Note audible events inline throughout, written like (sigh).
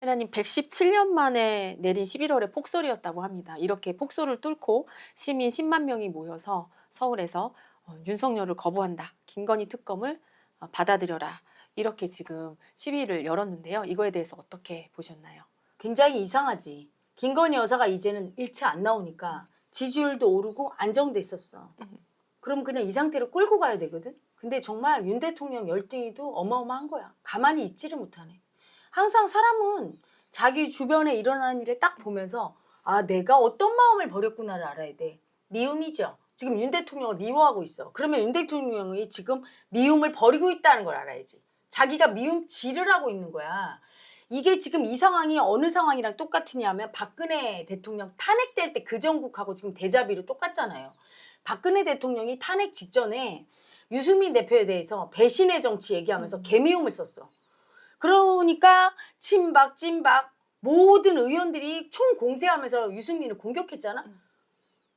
하나님 117년 만에 내린 11월의 폭설이었다고 합니다. 이렇게 폭설을 뚫고 시민 10만 명이 모여서 서울에서 어, 윤석열을 거부한다. 김건희 특검을 어, 받아들여라. 이렇게 지금 시위를 열었는데요. 이거에 대해서 어떻게 보셨나요? 굉장히 이상하지. 김건희 여사가 이제는 일체 안 나오니까 지지율도 오르고 안정됐었어. 음. 그럼 그냥 이 상태로 끌고 가야 되거든. 근데 정말 윤 대통령 열등이도 어마어마한 거야. 가만히 있지를 못하네. 항상 사람은 자기 주변에 일어나는 일을 딱 보면서 아 내가 어떤 마음을 버렸구나를 알아야 돼. 미움이죠. 지금 윤 대통령을 미워하고 있어. 그러면 윤 대통령이 지금 미움을 버리고 있다는 걸 알아야지. 자기가 미움 질을 하고 있는 거야. 이게 지금 이 상황이 어느 상황이랑 똑같으냐면 박근혜 대통령 탄핵될 때 그 정국하고 지금 대자비로 똑같잖아요. 박근혜 대통령이 탄핵 직전에 유승민 대표에 대해서 배신의 정치 얘기하면서 개미움을 썼어. 그러니까 친박, 찐박 모든 의원들이 총 공세하면서 유승민을 공격했잖아.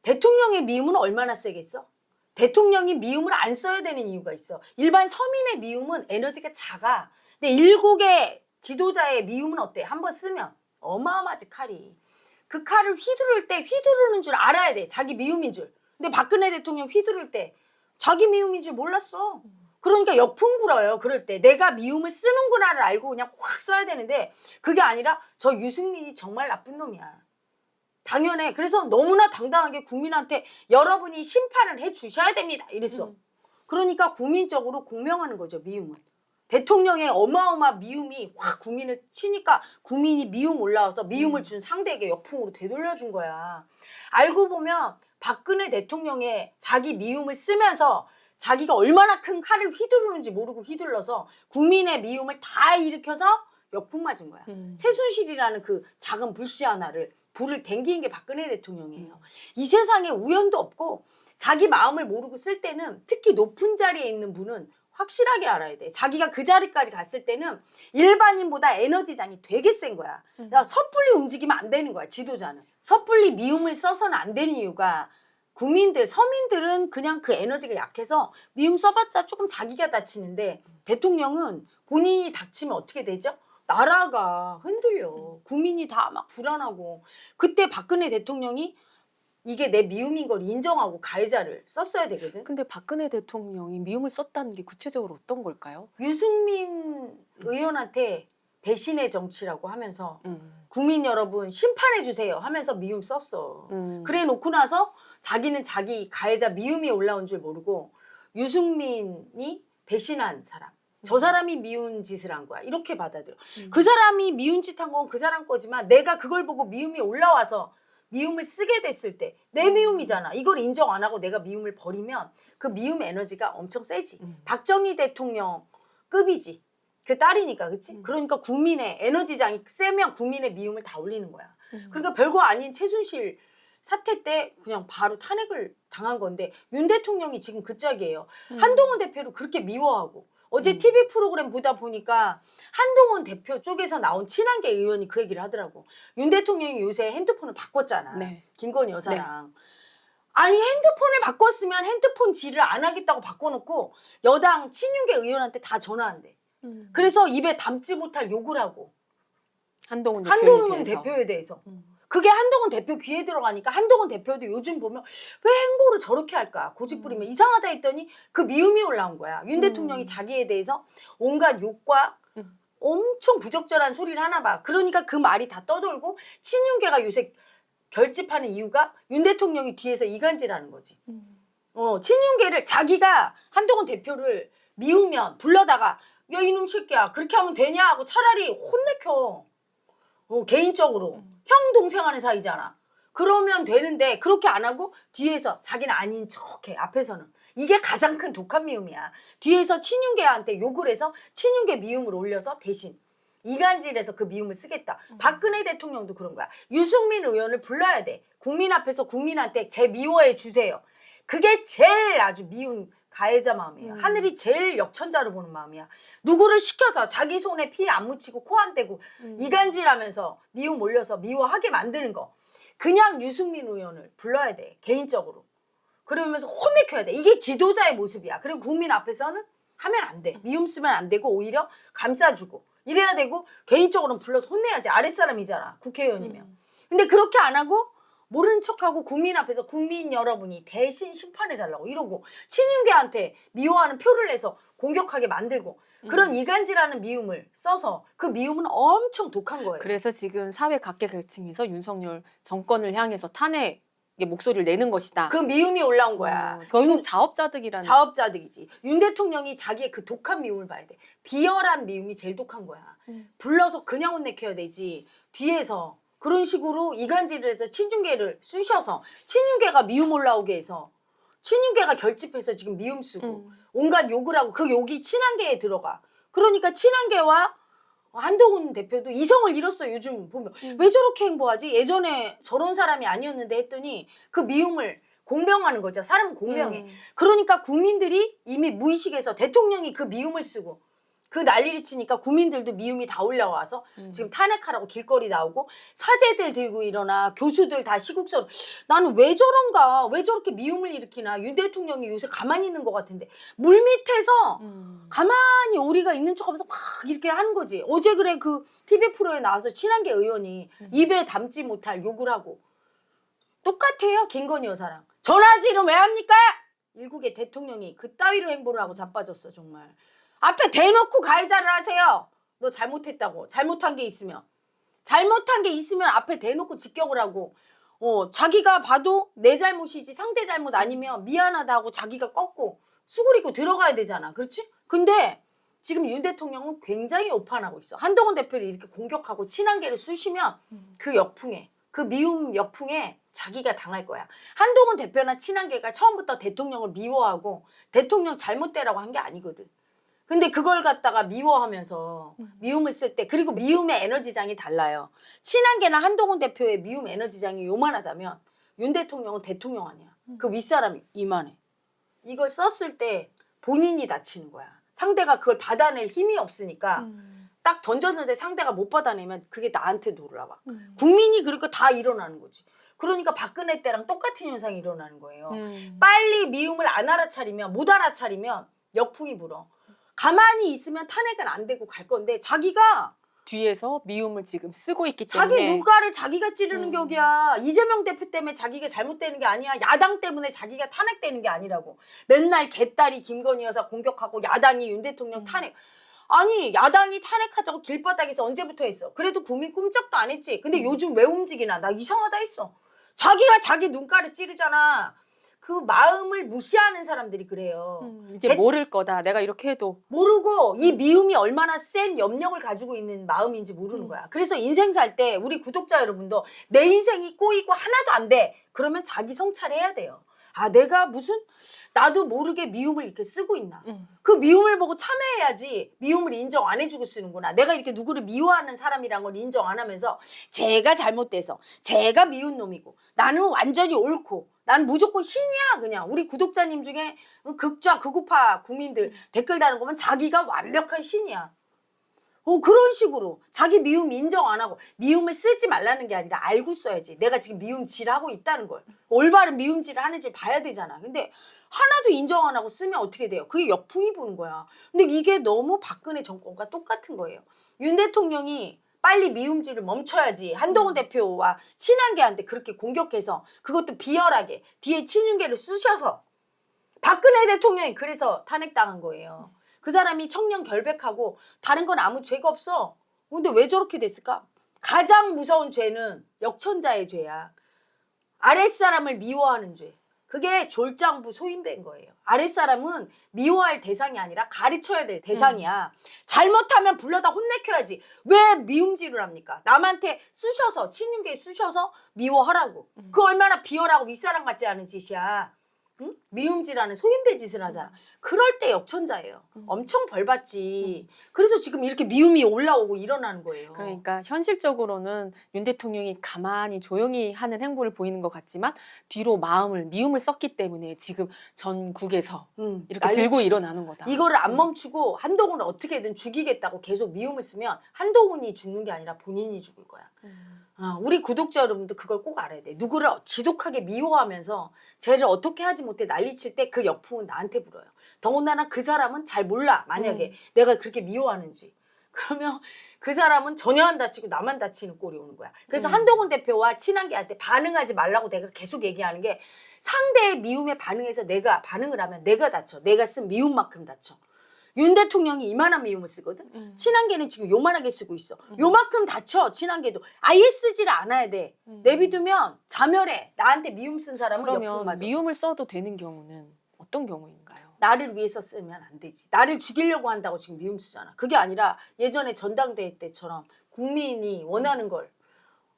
대통령의 미움은 얼마나 세겠어? 대통령이 미움을 안 써야 되는 이유가 있어. 일반 서민의 미움은 에너지가 작아. 근데 일국의 지도자의 미움은 어때? 한번 쓰면 어마어마하지 칼이. 그 칼을 휘두를 때 휘두르는 줄 알아야 돼. 자기 미움인 줄. 근데 박근혜 대통령 휘두를 때 자기 미움인 줄 몰랐어. 그러니까 역풍 불어요. 그럴 때 내가 미움을 쓰는구나를 알고 그냥 확 써야 되는데 그게 아니라 저 유승민이 정말 나쁜 놈이야. 당연해. 그래서 너무나 당당하게 국민한테 여러분이 심판을 해 주셔야 됩니다. 이랬어. 음. 그러니까 국민적으로 공명하는 거죠. 미움을. 대통령의 어마어마 미움이 확 국민을 치니까 국민이 미움 올라와서 미움을 음. 준 상대에게 역풍으로 되돌려 준 거야. 알고 보면 박근혜 대통령의 자기 미움을 쓰면서 자기가 얼마나 큰 칼을 휘두르는지 모르고 휘둘러서 국민의 미움을 다 일으켜서 역풍 맞은 거야. 음. 최순실이라는 그 작은 불씨 하나를 불을 댕기는 게 박근혜 대통령이에요. 이 세상에 우연도 없고 자기 마음을 모르고 쓸 때는 특히 높은 자리에 있는 분은 확실하게 알아야 돼. 자기가 그 자리까지 갔을 때는 일반인보다 에너지장이 되게 센 거야. 음. 야, 섣불리 움직이면 안 되는 거야, 지도자는. 섣불리 미움을 써서는 안 되는 이유가 국민들, 서민들은 그냥 그 에너지가 약해서 미움 써봤자 조금 자기가 다치는데 대통령은 본인이 닥치면 어떻게 되죠? 나라가 흔들려. 국민이 다 막 불안하고. 그때 박근혜 대통령이 이게 내 미움인 걸 인정하고 가해자를 썼어야 되거든. 근데 박근혜 대통령이 미움을 썼다는 게 구체적으로 어떤 걸까요? 유승민 의원한테 배신의 정치라고 하면서 음. 국민 여러분 심판해 주세요 하면서 미움 썼어. 음. 그래 놓고 나서 자기는 자기 가해자 미움이 올라온 줄 모르고 유승민이 배신한 사람. 저 사람이 미운 짓을 한 거야. 이렇게 받아들여. 음. 그 사람이 미운 짓 한 건 그 사람 거지만 내가 그걸 보고 미움이 올라와서 미움을 쓰게 됐을 때내 음. 미움이잖아. 이걸 인정 안 하고 내가 미움을 버리면 그 미움 에너지가 엄청 세지. 음. 박정희 대통령 급이지. 그 딸이니까, 그치? 음. 그러니까 국민의 에너지장이 세면 국민의 미움을 다 올리는 거야. 음. 그러니까 별거 아닌 최순실 사태 때 그냥 바로 탄핵을 당한 건데 윤 대통령이 지금 그 짝이에요. 음. 한동훈 대표를 그렇게 미워하고 어제 음. TV 프로그램 보다 보니까 한동훈 대표 쪽에서 나온 친한계 의원이 그 얘기를 하더라고. 윤 대통령이 요새 핸드폰을 바꿨잖아. 네. 김건희 여사랑. 아니 핸드폰을 바꿨으면 핸드폰 질을 안 하겠다고 바꿔놓고 여당 친윤계 의원한테 다 전화한대. 음. 그래서 입에 담지 못할 욕을 하고 한동훈 대표에 한동훈 대해서. 대표에 대해서. 음. 그게 한동훈 대표 귀에 들어가니까 한동훈 대표도 요즘 보면 왜 행보를 저렇게 할까 고집 부리면 이상하다 했더니 그 미움이 올라온 거야. 윤 음. 대통령이 자기에 대해서 온갖 욕과 음. 엄청 부적절한 소리를 하나 봐. 그러니까 그 말이 다 떠돌고 친윤계가 요새 결집하는 이유가 윤 대통령이 뒤에서 이간질하는 거지. 음. 어, 친윤계를 자기가 한동훈 대표를 미우면 불러다가 야 이놈 새끼야 그렇게 하면 되냐 하고 차라리 혼내켜. 어, 개인적으로 음. 형 동생 하는 사이잖아. 그러면 되는데 그렇게 안 하고 뒤에서 자기는 아닌 척해 앞에서는 이게 가장 큰 독한 미움이야. 뒤에서 친윤계한테 욕을 해서 친윤계 미움을 올려서 대신 이간질해서 그 미움을 쓰겠다. 박근혜 대통령도 그런 거야. 유승민 의원을 불러야 돼. 국민 앞에서 국민한테 제 미워해 주세요. 그게 제일 아주 미운 가해자 마음이에요. 음. 하늘이 제일 역천자로 보는 마음이야. 누구를 시켜서 자기 손에 피 안 묻히고 코 안 대고 음. 이간질하면서 미움 올려서 미워하게 만드는 거. 그냥 유승민 의원을 불러야 돼. 개인적으로. 그러면서 혼내켜야 돼. 이게 지도자의 모습이야. 그리고 국민 앞에서는 하면 안 돼. 미움 쓰면 안 되고 오히려 감싸주고 이래야 되고 개인적으로는 불러서 혼내야지 아랫사람이잖아 국회의원이면 음. 근데 그렇게 안 하고 모르는 척하고 국민 앞에서 국민 여러분이 대신 심판해 달라고 이러고 친윤계한테 미워하는 표를 내서 공격하게 만들고 그런 음. 이간질하는 미움을 써서 그 미움은 엄청 독한 거예요. 그래서 지금 사회 각계각층에서 윤석열 정권을 향해서 탄핵의 목소리를 내는 것이다. 그 미움이 올라온 거야. 어, 결국 자업자득이라는. 자업자득이지. 윤 대통령이 자기의 그 독한 미움을 봐야 돼. 비열한 미움이 제일 독한 거야. 음. 불러서 그냥 혼내켜야 되지. 뒤에서 그런 식으로 이간질을 해서 친윤계를 쑤셔서 친윤계가 미움 올라오게 해서 친윤계가 결집해서 지금 미움 쓰고 음. 온갖 욕을 하고 그 욕이 친한계에 들어가. 그러니까 친한계와 한동훈 대표도 이성을 잃었어 요즘 보면 음. 왜 저렇게 행보하지 예전에 저런 사람이 아니었는데 했더니 그 미움을 공명하는 거죠 사람은 공명해 음. 그러니까 국민들이 이미 무의식에서 대통령이 그 미움을 쓰고 그 난리를 치니까 국민들도 미움이 다 올라와서 음. 지금 탄핵하라고 길거리 나오고 사제들 들고 일어나 교수들 다 시국선 나는 왜 저런가 왜 저렇게 미움을 일으키나 윤 대통령이 요새 가만히 있는 것 같은데 물 밑에서 음. 가만히 오리가 있는 척하면서 막 이렇게 하는 거지 어제 그래 그 TV 프로에 나와서 친한계 의원이 음. 입에 담지 못할 욕을 하고 똑같아요 김건희 여사랑 전화질은 왜 합니까? 일국의 대통령이 그 따위로 행보를 하고 자빠졌어 정말 앞에 대놓고 가해자를 하세요 너 잘못했다고 잘못한 게 있으면 잘못한 게 있으면 앞에 대놓고 직격을 하고 어 자기가 봐도 내 잘못이지 상대 잘못 아니면 미안하다고 자기가 꺾고 수그리고 들어가야 되잖아 그렇지? 근데 지금 윤 대통령은 굉장히 오판하고 있어 한동훈 대표를 이렇게 공격하고 친한계를 쑤시면 음. 그 역풍에 그 미움 역풍에 자기가 당할 거야. 한동훈 대표나 친한계가 처음부터 대통령을 미워하고 대통령 잘못되라고 한 게 아니거든. 근데 그걸 갖다가 미워하면서 음. 미움을 쓸 때 그리고 미움의 에너지장이 달라요. 친한계나 한동훈 대표의 미움 에너지장이 요만하다면 윤 대통령은 대통령 아니야. 그 윗사람이 이만해. 이걸 썼을 때 본인이 다치는 거야. 상대가 그걸 받아낼 힘이 없으니까 음. 딱 던졌는데 상대가 못 받아내면 그게 나한테 돌아와. 음. 국민이 그러니까 다 일어나는 거지. 그러니까 박근혜 때랑 똑같은 현상이 일어나는 거예요. 음. 빨리 미움을 안 알아차리면 못 알아차리면 역풍이 불어. 가만히 있으면 탄핵은 안 되고 갈 건데 자기가 뒤에서 미움을 지금 쓰고 있기 자기 때문에 눈가를 자기가 찌르는 음. 격이야. 이재명 대표 때문에 자기가 잘못되는 게 아니야. 야당 때문에 자기가 탄핵되는 게 아니라고. 맨날 개딸이 김건희 여사 공격하고 야당이 윤 대통령 음. 탄핵. 아니 야당이 탄핵하자고 길바닥에서 언제부터 했어. 그래도 국민 꿈쩍도 안 했지. 근데 음. 요즘 왜 움직이나 나 이상하다 했어. 자기가 자기 눈가를 찌르잖아. 그 마음을 무시하는 사람들이 그래요. 음, 이제 대- 모를 거다. 내가 이렇게 해도 모르고 이 미움이 얼마나 센 염력을 가지고 있는 마음인지 모르는 음. 거야. 그래서 인생 살 때 우리 구독자 여러분도 내 인생이 꼬이고 하나도 안 돼. 그러면 자기 성찰해야 돼요. 아, 내가 무슨 나도 모르게 미움을 이렇게 쓰고 있나. 음. 그 미움을 보고 참여해야지 미움을 인정 안 해주고 쓰는구나. 내가 이렇게 누구를 미워하는 사람이란 걸 인정 안 하면서 제가 잘못돼서 제가 미운 놈이고 나는 완전히 옳고 난 무조건 신이야 그냥 우리 구독자님 중에 극좌 극우파 국민들 댓글 다는 거면 자기가 완벽한 신이야. 어 그런 식으로 자기 미움 인정 안 하고 미움을 쓰지 말라는 게 아니라 알고 써야지. 내가 지금 미움질하고 있다는 걸 올바른 미움질을 하는지 봐야 되잖아. 근데 하나도 인정 안 하고 쓰면 어떻게 돼요? 그게 역풍이 부는 거야. 근데 이게 너무 박근혜 정권과 똑같은 거예요. 윤 대통령이 빨리 미움질을 멈춰야지. 한동훈 대표와 친한계한테 그렇게 공격해서 그것도 비열하게 뒤에 친윤계를 쑤셔서 박근혜 대통령이 그래서 탄핵당한 거예요. 그 사람이 청년 결백하고 다른 건 아무 죄가 없어. 근데 왜 저렇게 됐을까? 가장 무서운 죄는 역천자의 죄야. 아랫사람을 미워하는 죄. 그게 졸장부 소인배인 거예요. 아랫사람은 미워할 대상이 아니라 가르쳐야 될 대상이야. 잘못하면 불러다 혼내켜야지. 왜 미움질을 합니까? 남한테 쑤셔서, 친윤계에 쑤셔서 미워하라고. 그 얼마나 비열하고 윗사람 같지 않은 짓이야. 응? 미움질하는 소인배 짓을 하잖아. 그럴 때 역천자예요. 음. 엄청 벌받지. 그래서 지금 이렇게 미움이 올라오고 일어나는 거예요. 그러니까 현실적으로는 윤 대통령이 가만히 조용히 하는 행보를 보이는 것 같지만 뒤로 마음을 미움을 썼기 때문에 지금 전국에서 응, 이렇게 난리 들고 치고. 일어나는 거다. 이거를 안 음. 멈추고 한동훈을 어떻게든 죽이겠다고 계속 미움을 쓰면 한동훈이 죽는 게 아니라 본인이 죽을 거야. 음. 어, 우리 구독자 여러분도 그걸 꼭 알아야 돼. 누구를 지독하게 미워하면서 쟤를 어떻게 하지 못해 난리칠 때 그 역풍은 나한테 불어요. 더군다나 그 사람은 잘 몰라. 만약에 음. 내가 그렇게 미워하는지. (laughs) 그러면 그 사람은 전혀 안 다치고 나만 다치는 꼴이 오는 거야. 그래서 음. 한동훈 대표와 친한 게한테 반응하지 말라고 내가 계속 얘기하는 게 상대의 미움에 반응해서 내가 반응을 하면 내가 다쳐. 내가 쓴 미움만큼 다쳐. 윤 대통령이 이만한 미움을 쓰거든. 음. 친한게는 지금 요만하게 쓰고 있어. 요만큼 다쳐 친한게도 아예 쓰지를 않아야 돼. 음. 내비두면 자멸해. 나한테 미움 쓴 사람은 옆으로 맞아. 미움을 써도 되는 경우는 어떤 경우인가요? 나를 위해서 쓰면 안 되지. 나를 죽이려고 한다고 지금 미움 쓰잖아. 그게 아니라 예전에 전당대회 때처럼 국민이 원하는 걸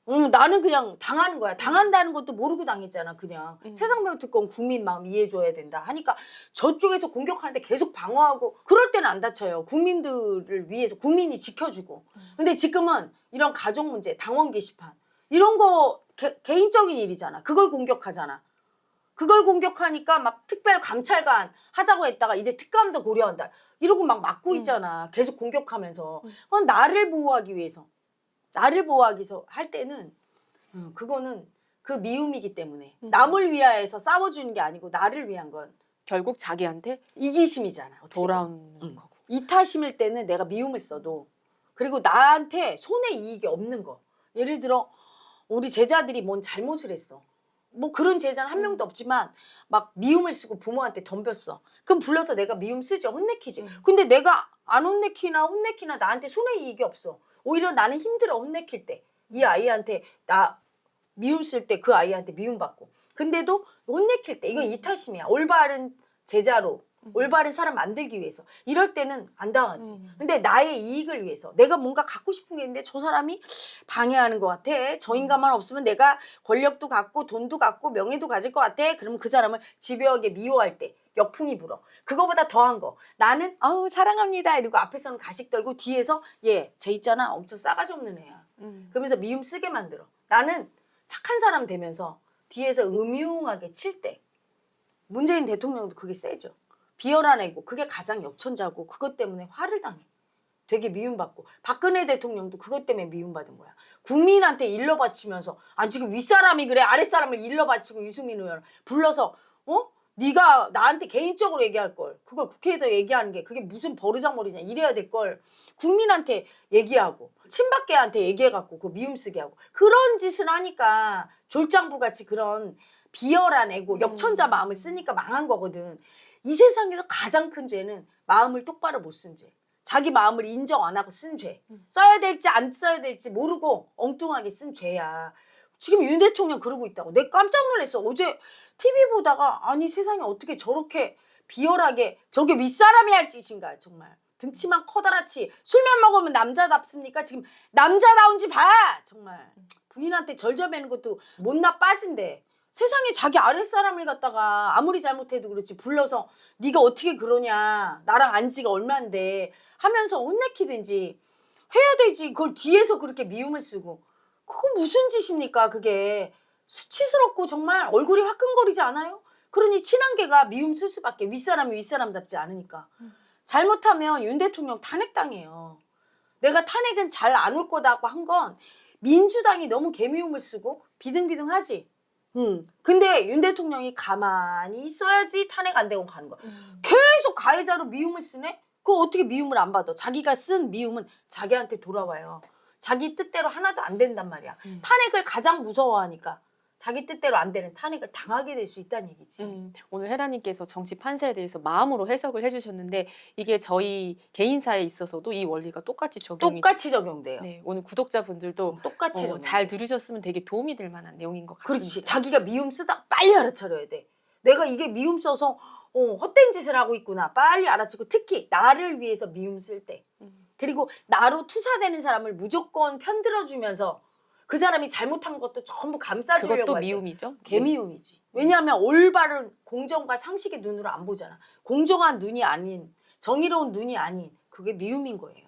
음, 나는 그냥 당하는 거야. 당한다는 것도 모르고 당했잖아, 그냥. 음. 세상명 특권 국민 마음 이해해줘야 된다. 하니까 저쪽에서 공격하는데 계속 방어하고 그럴 때는 안 다쳐요. 국민들을 위해서 국민이 지켜주고. 근데 지금은 이런 가족 문제, 당원 게시판 이런 거 개, 개인적인 일이잖아. 그걸 공격하잖아. 그걸 공격하니까 막 특별 감찰관 하자고 했다가 이제 특감도 고려한다. 이러고 막 막고 음. 있잖아. 계속 공격하면서. 음. 어, 나를 보호하기 위해서. 나를 보호하기 위해서 할 때는 음, 그거는 그 미움이기 때문에 음. 남을 위하여서 싸워주는 게 아니고 나를 위한 건 결국 자기한테 이기심이잖아. 어떻게 보면. 돌아오는 음. 거고. 이타심일 때는 내가 미움을 써도 그리고 나한테 손해 이익이 없는 거. 예를 들어 우리 제자들이 뭔 잘못을 했어. 뭐 그런 제자는 한 음. 명도 없지만 막 미움을 쓰고 부모한테 덤볐어. 그럼 불러서 내가 미움 쓰죠. 혼내키지. 음. 근데 내가 안 혼내키나 혼내키나 나한테 손해 이익이 없어. 오히려 나는 힘들어 혼내킬 때. 이 아이한테 나 미움 쓸 때 그 아이한테 미움 받고. 근데도 혼내킬 때 이건 이타심이야. 올바른 제자로 음. 올바른 사람 만들기 위해서 이럴 때는 안 당하지. 음. 근데 나의 이익을 위해서 내가 뭔가 갖고 싶은 게 있는데 저 사람이 방해하는 것 같아. 저 인간만 없으면 내가 권력도 갖고 돈도 갖고 명예도 가질 것 같아. 그러면 그 사람을 집요하게 미워할 때 역풍이 불어. 그거보다 더한 거. 나는 아우 사랑합니다. 이러고 앞에서는 가식 떨고 뒤에서 얘쟤 있잖아. 엄청 싸가지 없는 애야. 음. 그러면서 미움 쓰게 만들어. 나는 착한 사람 되면서 뒤에서 음흉하게 칠 때 문재인 대통령도 그게 세죠. 비열한 애고 그게 가장 역천자고 그것 때문에 화를 당해. 되게 미움받고 박근혜 대통령도 그것 때문에 미움받은 거야. 국민한테 일러 바치면서 아 지금 윗사람이 그래 아랫사람을 일러 바치고 유승민 의원 불러서 어? 네가 나한테 개인적으로 얘기할 걸 그걸 국회에서 얘기하는 게 그게 무슨 버르장머리냐 이래야 될 걸 국민한테 얘기하고 친박계한테 얘기해갖고 그 미움 쓰게 하고 그런 짓을 하니까 졸장부 같이 그런 비열한 애고 역천자 음. 마음을 쓰니까 망한 거거든. 이 세상에서 가장 큰 죄는 마음을 똑바로 못 쓴 죄. 자기 마음을 인정 안 하고 쓴 죄. 음. 써야 될지 안 써야 될지 모르고 엉뚱하게 쓴 죄야. 지금 윤 대통령 그러고 있다고. 내가 깜짝 놀랐어. 어제 TV 보다가 아니 세상에 어떻게 저렇게 비열하게 저게 윗사람이 할 짓인가 정말. 등치만 커다랗지 술만 먹으면 남자답습니까? 지금 남자다운지 봐 정말 부인한테 절절매는 것도 못나 빠진데 세상에 자기 아랫사람을 갖다가 아무리 잘못해도 그렇지 불러서 네가 어떻게 그러냐 나랑 안 지가 얼마인데 하면서 혼내키든지 해야 되지. 그걸 뒤에서 그렇게 미움을 쓰고. 그거 무슨 짓입니까 그게? 수치스럽고 정말 얼굴이 화끈거리지 않아요? 그러니 친한계가 미움 쓸 수밖에 윗사람이 윗사람답지 않으니까. 음. 잘못하면 윤 대통령 탄핵당해요. 내가 탄핵은 잘 안 올 거다고 한 건 민주당이 너무 개미움을 쓰고 비등비등하지 음. 근데 윤 대통령이 가만히 있어야지 탄핵 안 되고 가는 거야 음. 계속 가해자로 미움을 쓰네? 그거 어떻게 미움을 안 받아? 자기가 쓴 미움은 자기한테 돌아와요. 자기 뜻대로 하나도 안 된단 말이야. 음. 탄핵을 가장 무서워하니까 자기 뜻대로 안 되는 탄핵을 당하게 될 수 있다는 얘기지. 음, 오늘 헤라님께서 정치 판세에 대해서 마음으로 해석을 해주셨는데 이게 저희 개인사에 있어서도 이 원리가 똑같이 적용이 똑같이 적용돼요. 네, 오늘 구독자분들도 똑같이 어, 적용. 잘 들으셨으면 되게 도움이 될 만한 내용인 것 같습니다. 그렇지. 자기가 미움 쓰다 빨리 알아차려야 돼. 내가 이게 미움 써서 어, 헛된 짓을 하고 있구나. 빨리 알아채고 특히 나를 위해서 미움 쓸 때. 음. 그리고 나로 투사되는 사람을 무조건 편들어주면서 그 사람이 잘못한 것도 전부 감싸주려고 그것도. 미움이죠. 개미움이지. 왜냐하면 올바른 공정과 상식의 눈으로 안 보잖아. 공정한 눈이 아닌 정의로운 눈이 아닌 그게 미움인 거예요.